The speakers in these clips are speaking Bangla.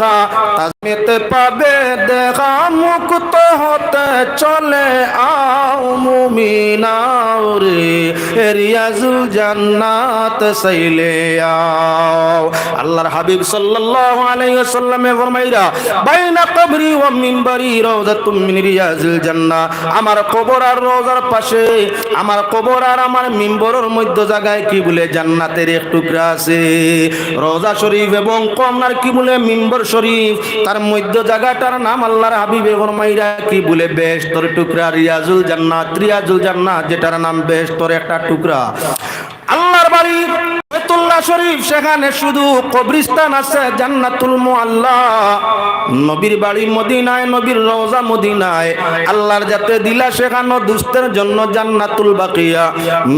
তাজমিতে পাবে দেখা মুক্ত হতে চলে আও মুমিনাও রে রিয়াজুল জান্নাত সাইলে আও। আল্লাহর হাবিব সাল্লাল্লাহু আলাইহি ওয়াসাল্লামে ফরমাইরা, বাইনা কবরি ওয়া মিনবারি রাউযাতুম মিন রিয়াজিল জান্নাহ। আমার কবর আর রোজার পাশে, আমার কবর আর আমার মিম্বরের মধ্য জায়গায় কি বলে? জান্নাতের এক টুকরা আছে। রোজা শরীফ এবং কমনার কি বলে? মিম্বর শরীফ, তার মধ্য জায়গাটার নাম আল্লাহর হাবিবে ফরমাইরা কি বলে, বেশ তোর টুকরা রিয়াজুল জান্নাত রিয়াজুল জান্নাত, যেটার নাম বেশ তোর একটা টুকরা। আল্লাহর বাড়ি শরীফ, সেখানে শুধু কবরিস্তান আছে জান্নাতুল মুআল্লা। নবীর বাড়ি মদিনায়, নবীর রওজা মদিনায়। আল্লাহর যাতে দিলা সেখানে দুস্তের জন্য জান্নাতুল বাকিয়া।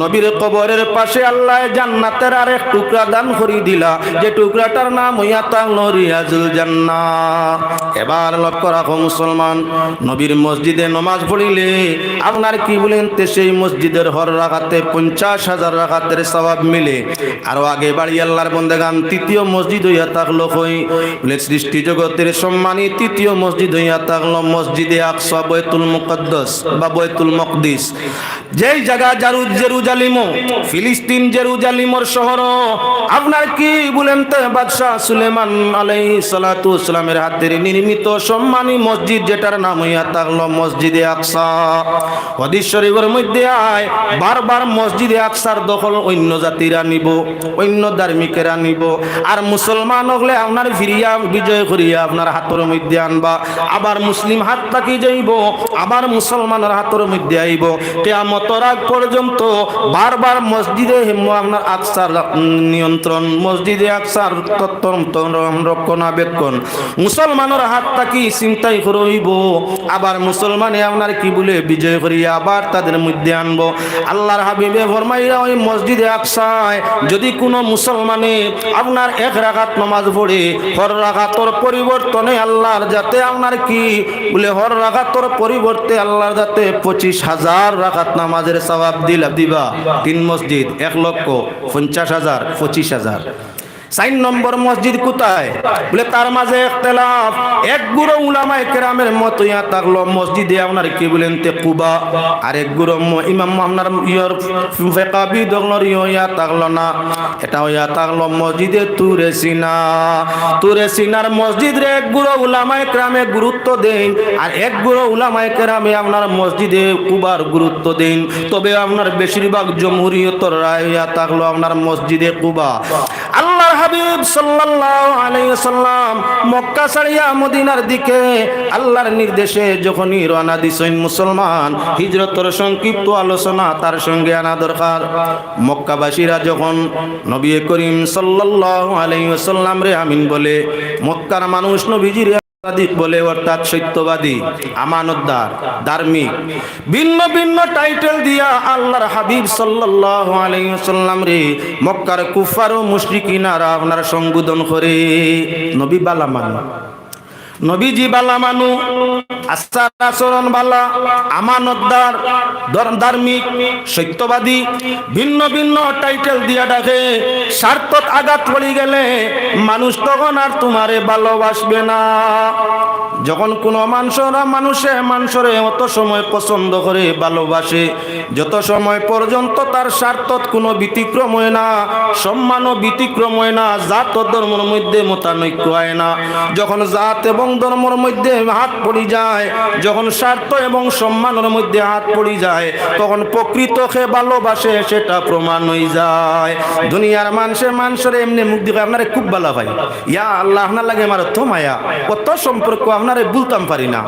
নবীর কবরের পাশে আল্লাহ জান্নাতের আর এক টুকরা দান করি দিলা। যে টুকরাটার নাম হইয়া তাহলো রিয়াজুল জান্নাহ এবার লক্ষ্য রাখো মুসলমান, নবীর মসজিদে নমাজ পড়িলে আপনার কি বলেন তে সেই মসজিদের হর রাখাতে পঞ্চাশ হাজার রাখাতের সবাব মিলে। আরও আগে বাড়ি আল্লাহর বন্দেগান তৃতীয় মসজিদ হইয়া থাকল কই? বলে, সৃষ্টি জগতের সম্মানী তৃতীয় মসজিদ হইয়া থাকল মসজিদে আকসা বৈতুল মুকদ্দস বা বৈতুল মকদিস। যেই জায়গা জারু জেরুজালিম, ফিলিস্তিন জেরুজালিমর শহর, আপনার কি বলেন তো বাদশাহ সুলেমান আলাইহি সালাতু ইসলামের হাতের নির্মিত সম্মানী মসজিদ যেটার নাম হইয়া থাকল মসজিদে আকসা। হদিস মধ্যে আয়, বারবার মসজিদে আকসার দখল অন্য জাতিরা নিব, অন্য ধার্মিকেরা নিব। আর মুসলমান হলে আপনার ফিরিয়া, বিজয় করিয়া আপনার হাতের মধ্যে আনবা। আবার মুসলিম হাত থাকি যাইব, আবার মুসলমানের হাতের মধ্যে আইব। কেয়ামতর আগ পর্যন্ত বারবার মসজিদে আপনার আকসার নিয়ন্ত্রণ। মসজিদে আকসার রক্ষণাবেক্ষণ। মুসলমানের হাত থাকি চিন্তাই করইব আবার মুসলমানে আপনার কি বলে, বিজয় করিয়া আবার তাদের মধ্যে আনব। আল্লাহর হাবিবে ফরমাইয়া, ওই মসজিদে আকসায় যদি কোনো মুসলমানে আপনার এক রাগাত নমাজ পড়ে, হর রাগাতর পরিবর্তনে আল্লাহর যাতে আপনার কি? বলে, হর রাগাতর পরিবর্তে আল্লাহর যাতে পঁচিশ হাজার রাগাত নামাজের সবাব দিলা দিবা। তিন মসজিদ, এক লক্ষ পঞ্চাশ হাজার, পঁচিশ হাজার। সাইন নম্বর মসজিদ কোথায়? বলে তার মাঝে একতলাফ এক গুরু উলামায়ে কেরামের মত ইয়া থাকল মসজিদে আপনার কি বলেন? তে কুবা। আর এক গুরু ইমাম আপনার ইয়র ফেকাবি দগলর ইয়া থাকল না। এটা ইয়া থাকল মসজিদে তুরে সিনা। তুরে সিনার মসজিদ রে এক গুরু উলামায়ে কেরামে গুরুত্ব দেন। আর এক গুরু উলামায়ে কেরামে আপনার মসজিদে কুবার গুরুত্ব দেন। তবে আপনার বেশিরভাগ জমহুরিয়তর রায় ইয়া থাকল আপনার মসজিদে কুবা। হাবিব সাল্লাম মক্কা মদিনার দিকে আল্লাহর নির্দেশে যখনই দিছেন মুসলমান, হিজরতের সংক্ষিপ্ত আলোচনা তার সঙ্গে আনা দরকার। মক্কাবাসীরা যখন নবী করিম সাল্লাল্লাহু আলাইহি সাল্লাম রে আমিন বলে, মক্কার মানুষ নবীজির বলে, অর্থাৎ সত্যবাদী, আমানতদার, ধার্মিক। ভিন্ন ভিন্ন টাইটেল দিয়া আল্লাহর হাবিব সাল্লাল্লাহু আলাইহি ওয়াসাল্লাম রে, মক্কার কুফার ও মুশরিকিনারা আপনারা সম্বোধন করে। নবী বালা মানু নবীজি বালা মানু আচার আচরণ বালা, আমানতদার, ধর- ধার্মিক, সত্যবাদী, ভিন্ন ভিন্ন টাইটেল দিয়া ডাকে। স্বার্থত আঘাত পড়ে গেলে মানুষ তখন আর তোমারে ভালোবাসবে না। যখন কোনো মানুষরা মানুষে মানুষরে অত সময় পছন্দ করে ভালোবাসে, যত সময় পর্যন্ত তার স্বার্থত কোনো ব্যতিক্রম হয় না, সম্মানও ব্যতিক্রম হয় না, জাত ধর্মের মধ্যে মতানৈক্য হয় না। যখন জাত এবং ধর্মের মধ্যে হাত পড়ি যায়, যখন স্বার্থ এবং সম্মানের মধ্যে হাত পড়ি যায়, তখন প্রকৃতকে ভালোবাসে, সেটা প্রমাণ হয়ে যায়। দুনিয়ার মানুষে মানুষের এমনি মুখ দিকে আপনারে খুব ভালো ভাই ইয়া আল্লাহ, আপনার লাগে আমার তো মায়া। কত সম্পর্ক আপনারে বলতাম পারি না।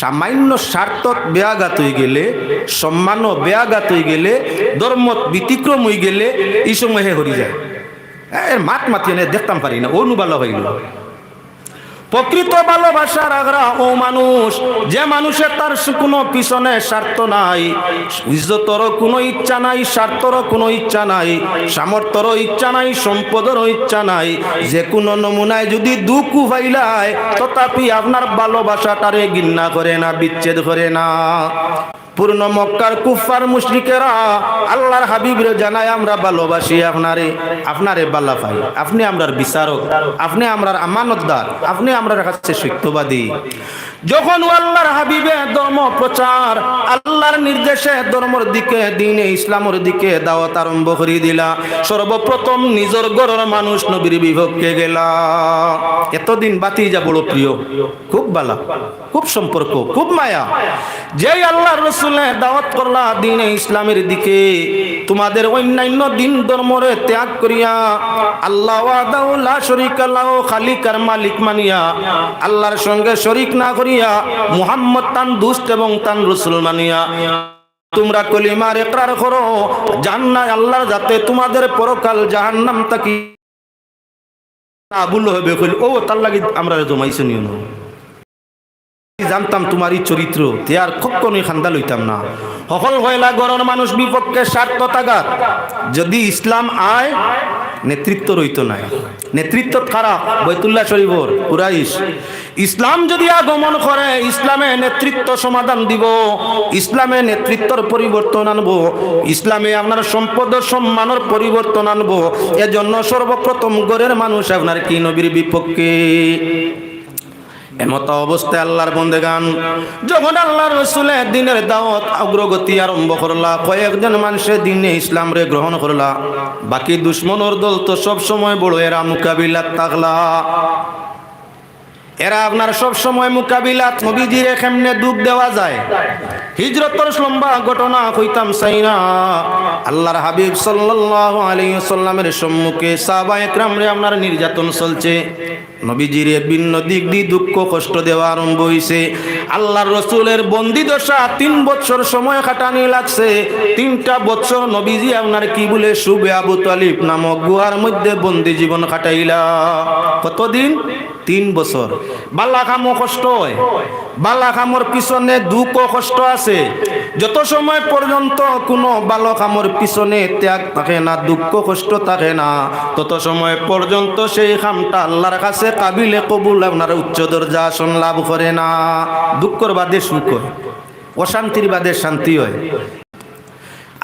সামান্য স্বার্থত বেয়াঘাত হয়ে গেলে সম্মানও বেয়াঘাত হয়ে গেলে, ধর্মত ব্যতিক্রম হয়ে গেলে, এই সময় হে হরি যায়। এর মাত মাতি এনে দেখতাম পারি না অনু ভালো হইল। প্রকৃত ভালোবাসার আগ্রা ও মানুষ। যে মানুষের তার কোনো পিছনে স্বার্থ নাই। ইজ্জতর কোনো ইচ্ছা নাই স্বার্থর কোনো ইচ্ছা নাই সামর্থ্যর ইচ্ছা নাই সম্পদের ইচ্ছা নাই। যে কোনো নমুনায় যদি দুঃখ ফাইলায় তথাপি আপনার ভালোবাসাটারে ঘৃণা করে না, বিচ্ছেদ করে না। পূর্ণ মক্কার কুফার মুশরিকেরা আল্লাহর হাবিবরে জানায়, আমরা ভালোবাসি আপনারে আপনারে বাল্লা পাই আপনি আমরার বিচারক, আপনি আমরার আমানতদার, আপনি আমরার কাছে সত্যবাদী। যখন আল্লাহর হাবিবে ধর্ম প্রচার, আল্লাহর নির্দেশে ধর্মর দিকে, দিনে ইসলামের দিকে দাওয়াত আরম্ভ করে দিলা। সর্বপ্রথম নিজের গড়ের মানুষ নবীর বিভক্কে গেলা। এতদিন বাতি যা বড় প্রিয়, খুব ভালো খুব সম্পর্ক, খুব মায়া। যেই আল্লাহর রসুলে দাওয়াত করলা দিনে ইসলামের দিকে, তোমাদের অন্যান্য দিন ধর্মরে ত্যাগ করিয়া, আল্লাহ শরিক আল্লাহ খালিক আর মালিক মানিয়া, আল্লাহর সঙ্গে শরিক না করিয়া মুহাম্মদ তান দুষ্ট এবং তান রসুল মানিয়া। তোমরা কলিমার একরার করো জান্নাত আল্লাহ যাতে তোমাদের পরকাল জাহান্নাম তাকি আবুল হবে কইল, ও, তার লাগে আমরা জমাইছো নিও না। জানতাম তোমার এই চরিত্র, তে আর কখনোই খান্দা লইতাম না। সকল হইলা গরর মানুষ বিপক্ষে স্বার্থ তাগাত যদি ইসলাম আয়, নেতৃত্ব রইত নাই। নেতৃত্ব খারাপ, বৈতুল্লাহ শরীফর, কুরাইশ। ইসলাম যদি আগমন করে, ইসলামে নেতৃত্ব সমাধান দিব। ইসলামে নেতৃত্বর পরিবর্তন আনব। ইসলামে আপনার সম্পদ সম্মানের পরিবর্তন আনব। এজন্য সর্বপ্রথম গরের মানুষ আপনার কি নবীর বিপক্ষে? এমত অবস্থায় আল্লাহর বন্দেগান। যখন আল্লাহর রসুলের দিনের দাওয়াত অগ্রগতি আরম্ভ করলা, কয়েকজন মানুষের দিনে ইসলাম রে গ্রহণ করলা। বাকি দুশ্মনর দল তো সবসময় বড় এরা মোকাবিলা থাকলা এরা আপনার সব সময় মোকাবিলা নবীজিরে কেমনে দুঃখ দেওয়া যায়? হিজরতর লম্বা ঘটনা কইতাম চাই না আল্লাহর হাবিব সাল্লাল্লাহু আলাইহি সাল্লামের সম্মুখে সাহাবা একরাম রে আপনার নির্যাতন চলছে। নবীজিরে ভিন্ন দিক দিয়ে দুঃখ, কষ্ট দেওয়া আরম্ভ হইছে। আল্লাহর রসুলের বন্দি দশা তিন বছর সময় কাটানি লাগছে। তিনটা বছর নবীজি আপনার কি বলে সুবে আবু তালিব নামক গুহার মধ্যে বন্দি জীবন কাটাইলা কতদিন? তিন বছর। বাল্লা কামও কষ্ট হয়। বাল্লা কামর পিছনে দুঃখ কষ্ট আছে। যত সময় পর্যন্ত কোনো ভালো কামর পিছনে ত্যাগ থাকে না, দুঃখ কষ্ট থাকে না, তত সময় পর্যন্ত সেই কামটা আল্লাহর কাছে কাবিলে কবুল, আপনার উচ্চ দরজা আসন লাভ করে না। দুঃখর বাদে সুখ অশান্তির বাদে শান্তি হয়।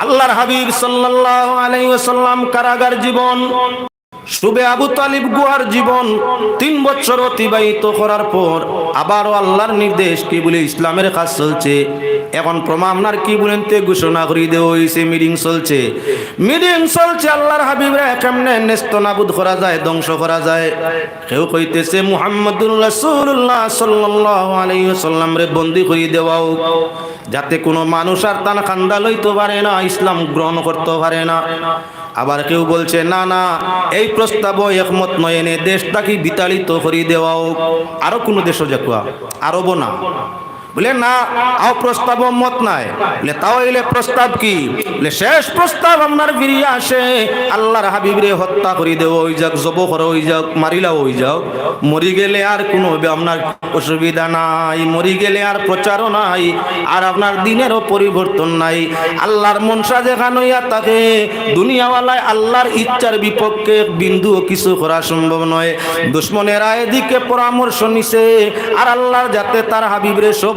আল্লাহর হাবিব সাল্লাল্লাহু আলাইহি ওয়াসাল্লাম কারাগার জীবন শুবে আবু তালিব গুহার জীবন তিন বছর অতিবাহিত করার পর আবারও আল্লাহর নির্দেশ কি বলে ইসলামের কাজ চলছে। এখন প্রমাণার কি বলেন তে ঘোষণা করে দেওয়া হয়েছে মিটিং চলছে। মিটিং চলছে, আল্লাহর হাবিবরা কেমনে নেস্ত নাবুদ করা যায়, ধ্বংস করা যায়? কেউ কইতেছে, মুহাম্মদুর রাসূলুল্লাহ সাল্লাল্লাহু রে বন্দি করে দেওয়া হোক। যাতে কোনো মানুষ আর তান খান্দা লইতে পারে না, ইসলাম গ্রহণ করতে পারে না। আবার কেউ বলছে, না না, এই প্রস্তাব একমত নয়, এনে দেশটাকে বিতাড়িত করে দেওয়া হোক আরও কোনো দেশও যাকুয়া আরবও না। বলে, না, আও প্রস্তাব মত নাই। বলে, তাও এলে প্রস্তাব কি? বলে, শেষ প্রস্তাব আপনার ফিরিয়ে আসে। আল্লাহর হাবিবরে হত্যা করে দেও ওই যাক, জব করো, ওই যাক মারিলা ওই যাও মরি গেলে আর কোনো আপনার অসুবিধা নাই। মরি গেলে আর প্রচারও নাই। আর আপনার দিনেরও পরিবর্তন নাই। আল্লাহর মনসা যেখানে হইয়া থাকে, দুনিয়াওয়ালায় আল্লাহর ইচ্ছার বিপক্ষে বিন্দুও কিছু করা সম্ভব নয়। দুশ্মনেরা এদিকে পরামর্শ নিছে, আর আল্লাহর যাতে তার হাবিবরে সব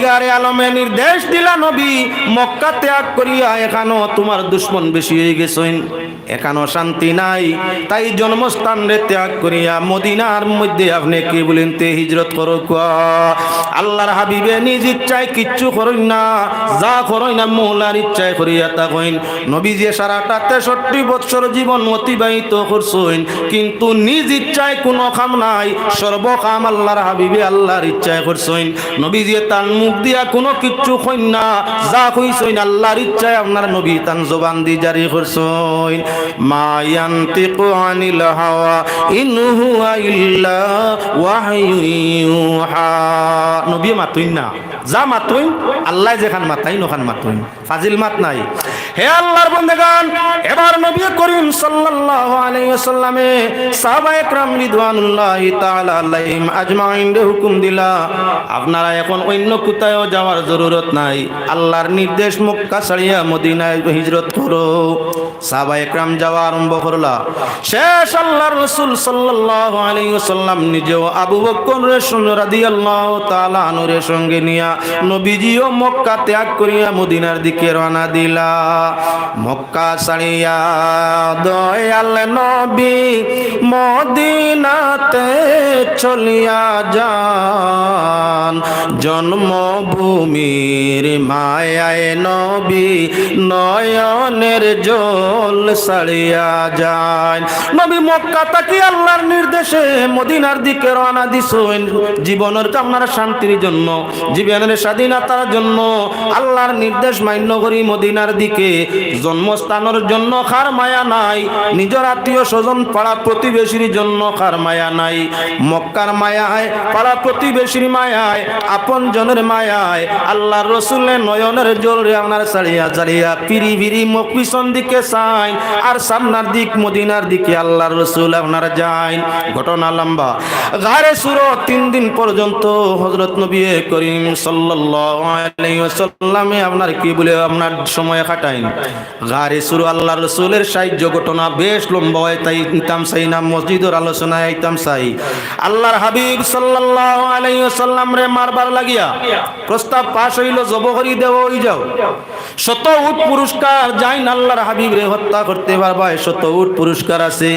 পরবর্তীকারে আলমে নির্দেশ দিলা নবী, মক্কা ত্যাগ করিয়া এখানো তোমার দুশ্মন বেশি হয়ে গেছেন। এখানো শান্তি নাই, তাই জন্মস্থান রে ত্যাগ করিয়া মদিনার মধ্যে আপনি কি বলেন, তে হিজরত করো আল্লাহর হাবিবে নিজ ইচ্ছায় কিচ্ছু করইন না, যা করইন না মৌলার ইচ্ছায় করিয়া তা কইন নবী যে সারাটা তেষট্টি বৎসর জীবন অতিবাহিত করছেন, কিন্তু নিজ ইচ্ছায় কোনো কাম নাই, সর্বকাম আল্লাহর হাবিবে আল্লাহর ইচ্ছায় করছেন। নবী যে তার দিয়া কোনো কিচ্ছু কইন না। যা কইছইন আল্লাহর ইচ্ছায় আপনার নবী তান জবান দি জারি করছইন মা ইয়ান্তিকু আনিল হাওয়া ইন হুয়া ইল্লা ওয়াহয়ু ইউহা। নবী মাতুইন না। যা মাতুইন, আল্লাহ যেখান মাতাইন মাতাই নখান মাতুন ফাজিল মাত নাই। হে আল্লাহর বন্দেগান এবার নবী করিম সাল্লাল্লাহু আলাইহি ওয়াসাল্লামে সাহাবা একরাম রিদওয়ানুল্লাহি তাআলা আলাইহিম আজমাইন রে হুকুম দিলা, আপনারা এখন অন্য কোথাও যাওয়ার জরুরত নাই। আল্লাহর নির্দেশ মক্কা ছাড়িয়া মদিনায় হিজরত করো। সাহাবা একরাম যাওয়া আরম্ভ করলা। শেষ আল্লাহর রাসূল সাল্লাল্লাহু আলাইহি ওয়াসাল্লাম নিজেও আবু বকর রাদিয়াল্লাহু তাআলা আনুরের সঙ্গে নিয়া নবীজিও মক্কা ত্যাগ করিয়া মদিনার দিকে রওনা দিলা। মক্কা ছাড়িয়া দয়াল নবী মদিনাতে চলিয়া যান। জন্মভূমির মায়ায় নবী নয়নের জল ছাড়িয়া যায় নবী মক্কা তাকি আল্লাহর নির্দেশে মদিনার দিকে রওনা দিছেন। জীবনের কামনার শান্তির জন্য, জীবনের স্বাধীনতার জন্য আল্লাহর নির্দেশ মান্য করি মদিনার দিকে। জন্মস্থানের জন্য খার মায়া নাই। নিজের আত্মীয় স্বজন পাড়া প্রতিবেশীর জন্য খার মায়া নাই। মক্কার মায়ায়, পাড়া প্রতিবেশীর মায়ায়, আপন জনের মায়ায়। আল্লাহর রসুলের নয়নের জল রে আপনার ছাড়িয়া ছাড়িয়া পিরি পিরি মুখ পিছন দিকে চাই আর সামনার দিক, মদিনার দিকে আল্লাহর রসুল আপনার যাই ঘটনা লম্বা। গারে সুর তিন দিন পর্যন্ত হজরত নবী করিম সাল্লাল্লাহু আলাইহি ওয়াসাল্লামে আপনার কি বলে আপনার সময় কাটাইন গারে সুর আল্লাহ রসুলের সাহায্য ঘটনা বেশ লম্বা হয়, তাই ইতাম চাই না মসজিদের আলোচনায় আইতাম চাই আল্লাহর হাবিব সাল্লাল্লাহু আলাইহি ওয়াসাল্লাম রে মারবার লাগিয়া প্রস্তাব পাশ হইল জব করি দেব হই যাও। শত উট পুরস্কার যাইন আল্লাহর হাবিব রে হত্যা করতে পারবা শত উট পুরস্কার আছে।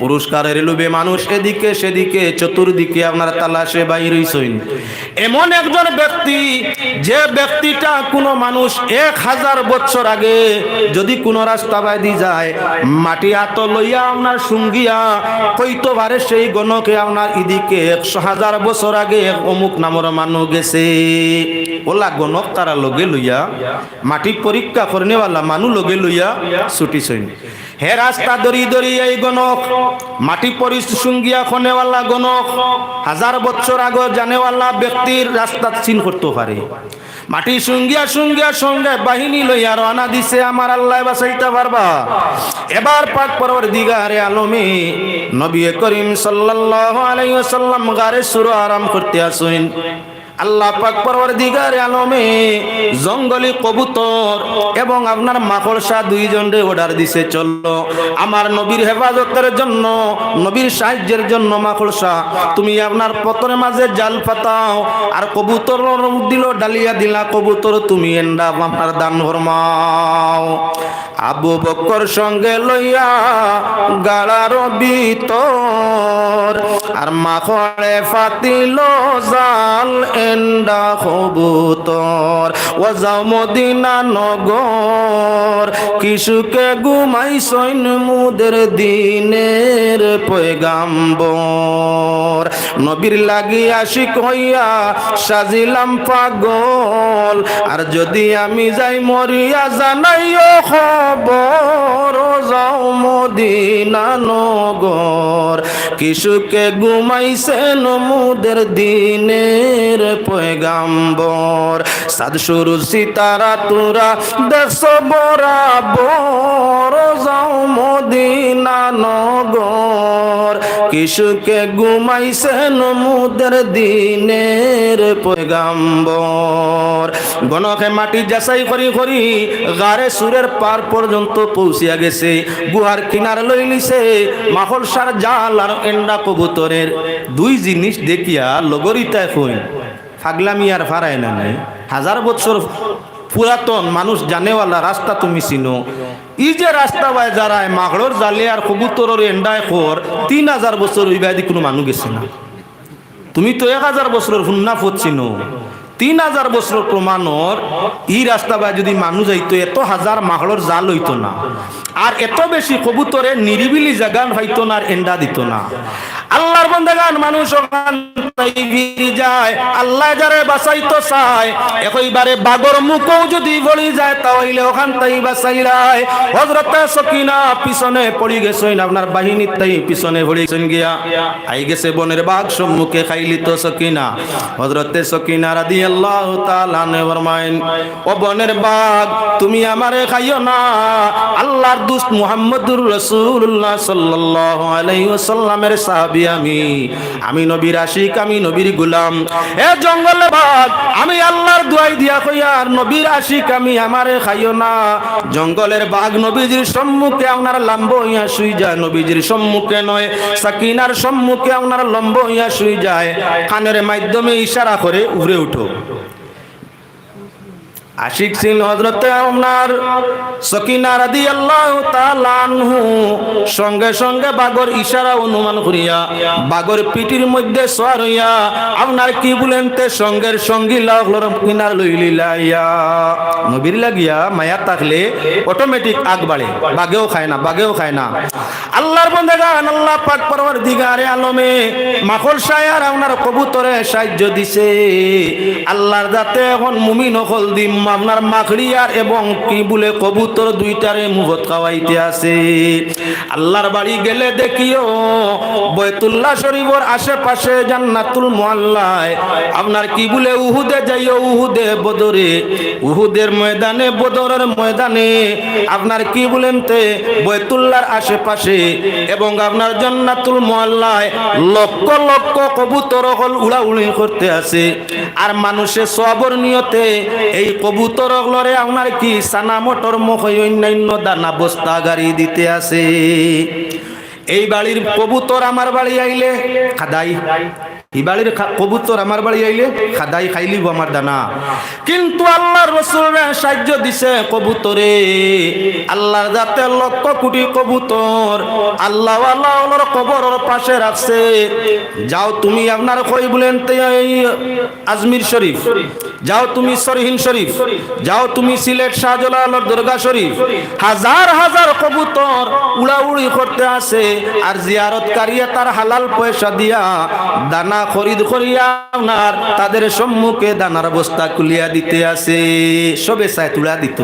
পুরস্কারের লোভে মানুষ এদিকে, সেদিকে, চতুর্দিকে আপনার তালাশে বাইর হইছইন এমন একজন ব্যক্তি, যে ব্যক্তিটা কোনো মানুষ এক হাজার বছর আগে যদি কোনো রাস্তা বাইদি যায়, মাটি হাত লইয়া আপনার সুঙ্গিয়া কইতো পারে সেই গণকে আপনার ইদিকে একশো হাজার বছর আগে এক অমুক নামর মানুষ গেছে। ওলা গণক তারা লগে লইয়া, মাটি পরীক্ষা করনেওয়ালা মানু লগে লইয়া ছুটি সইন হে রাস্তা দরি দরি এই গণক, মাটি পরি সুঙ্গিয়া খনেওয়ালা গণক, হাজার বছর আগে জানেওয়ালা ব্যক্তির রাস্তা চিন করতে পারে। মাটি সুঙ্গিয়া সুঙ্গিয়া সঙ্গে বাহিনী লইয়া রওনা দিছে আমার আল্লাহ বাসাইতে পারবা। এবার পাক পরবর দিগারে আলমী নবী করিম সাল্লাল্লাহু আলাইহি ওয়াসাল্লাম গারে সুর আরাম করতে আসুন। আল্লাহ পাক পরবর্তীকার আলমে জঙ্গলি কবুতর এবং আপনার মাকড়সা দুইজন রে অর্ডার দিছে চলল আমার নবীর হেফাজতের জন্য, নবীর সাহায্যের জন্য মাকড়সা, তুমি আপনার পতনের মাঝে জাল পাতাও, আর কবুতর দিল, ডালিয়া দিলা কবুতর, তুমি এন্ডা আপনার দান ফরমাও। আবু বকর সঙ্গে লইয়া গাড়ার ভিতর আর মাখড়ে ফাতিল জাল এন্ডা কবুতর। ও যাও মদিনা নগর, কিশুকে ঘুমাই সৈন মুদের দিনের পয়গাম্বর। নবীর লাগি আসি কইয়া সাজিলাম পাগল, আর যদি আমি যাই মরিয়া জানাইও খবর যাও মদিনা নগর, কিশুকে ঘুমাইছেন মুদের দিনের পয়গাম্বর। সাদ শুরু সিতারা তুরা দেশ বরাবর। যাও মদিনা নগর। কিশুকে ঘুমাইছেন মুদের দিনের পয়গাম্বর। গণকে মাটি যাচাই করি করি গারে সুরের পার পর্যন্ত পৌঁছিয়া গেছে। গুহার কিনার লই লিছে মাহল সার জাল আর এন্ডা কবুতরের দুই জিনিস দেখিয়া লগরিতা কই, ফাগলামি আর ফারায় না নাই। হাজার বছর পুরাতন মানুষ জানেওয়ালা রাস্তা তুমি চিনো। ই যে রাস্তা বাই যারায় মাগড়র জালে আর কবুতরের এন্ডায় খোর, তিন হাজার বছর ওই বাইদি কোনো মানুষ গেছে না। তুমি তো এক হাজার বছরের হুন্না চিনো। তিন হাজার বছর প্রমাণর ই রাস্তা বাই যদি মানুষ যাইতো এত হাজার মাহড়র জাল হইতো না। আর এত বেশি কবুতরে নিরিবিলি জাগান হইতো না আর এন্ডা দিত না। আল্লাহর বন্দেগান মানুষ ওখান যায়। আল্লাহ যারে বাঁচাইতো চায় একইবারে বাগর মুখও যদি বলি যায়, তাহলে ওখান থেকে বাঁচাইলাই হজরতে সকিনা পিছনে পড়ি গেছেন, আপনার বাহিনীর তাই পিছনে পড়ি গেছেন গিয়া। আই গেছে বনের বাঘ সম্মুখে খাইলি তো সকিনা। হজরতে সকিনা রাদি আল্লাহ ফরমাইন ও বনের বাঘ, তুমি আমারে খাইও না। আল্লাহর দুস্ত মুহাম্মদুর রাসূলুল্লাহ সাল্লাল্লাহু আলাইহি ওয়াসাল্লামের সাহাবী আমি। আমি নবীর আশিক, আমি নবীর গোলাম। এ জঙ্গলে বাঘ, আমি আল্লাহর দুয়াই দিয়া কইয়ার নবীর আশিক আমি আমারে খাইও না। জঙ্গলের বাঘ নবীজির সম্মুখে আপনার লম্ব হইয়া শুই যায়, নবীজির সম্মুখে নয়, সাকিনার সম্মুখে আপনার লম্ব হইয়া শুই যায়। কানের মাধ্যমে ইশারা করে উড়ে উঠো। আশিক ছিল হজরতে আপনার সকিনা রাদি আল্লাহ তালানহু সঙ্গে সঙ্গে বাগর ইশারা অনুমান করিয়া, বাগর পিটির মধ্যে সোয়ার হইয়া, আপনার কি বলেন তে সঙ্গের সঙ্গী লাগলোর কিনার লইলি লাইয়া নবীর লাগিয়া মায়া থাকলে অটোমেটিক আগ বাড়ে, বাগেও খায় না, বাগেও খায় না। আল্লাহর বন্ধে গান আল্লাহ পাক পরবর দিগারে আলমে মাখল সায়ার আপনার কবুতরে সাহায্য দিছে। আল্লাহর যাতে এখন মুমিন হল দিম আপনার মাখড়িয়ার এবং কি বলে কবুতর দুইটারে মুভত খাওয়াইতে আছে আল্লাহর বাড়ি গেলে দেখিও বয়তুল্লাহ শরীফর আশেপাশে জান্নাতুল মোয়াল্লায় আপনার কি বলে উহুদে যাইও, উহুদে বদরে। উহুদের ময়দানে, বদরের ময়দানে আপনার কি বলেন তে বৈতুল্লার আশেপাশে এবং আপনার জান্নাতুল মোয়াল্লায় লক্ষ লক্ষ কবুতর হল উড়াউড়ি করতে আছে আর মানুষের সবর নিয়তে এই কবুতর লরে আপনার কি সানা মোটর মুখ অন্যান্য দানা বস্তা গাড়ি দিতে আছে এই বাড়ির কবুতর আমার বাড়ি আইলে খাদাই। এই বাড়ির কবুতর আমার বাড়ি আইলে খাদাই খাইলিব আমার দানা। কিন্তু আল্লাহ রসুল সাহায্য দিছে কবুতরে। আল্লাহর যাতে লক্ষ কোটি কবুতর। আল্লাহ আল্লাহর কবরের পাশে রাখছে। যাও তুমি আপনার কই বলেন আজমির শরীফ। যাও তুমি সরহিন শরীফ। যাও তুমি সিলেট শাহজালালের দুর্গা শরীফ। হাজার হাজার কবুতর উড়াউড়ি করতে আসে আর জিয়ারতকারীরা তার হালাল পয়সা দিয়া দানা খরিদ করিয়া আপনার তাদের সম্মুখে দানার বস্তা খুলিয়া দিতে আসে সবে চায় তুলা দিত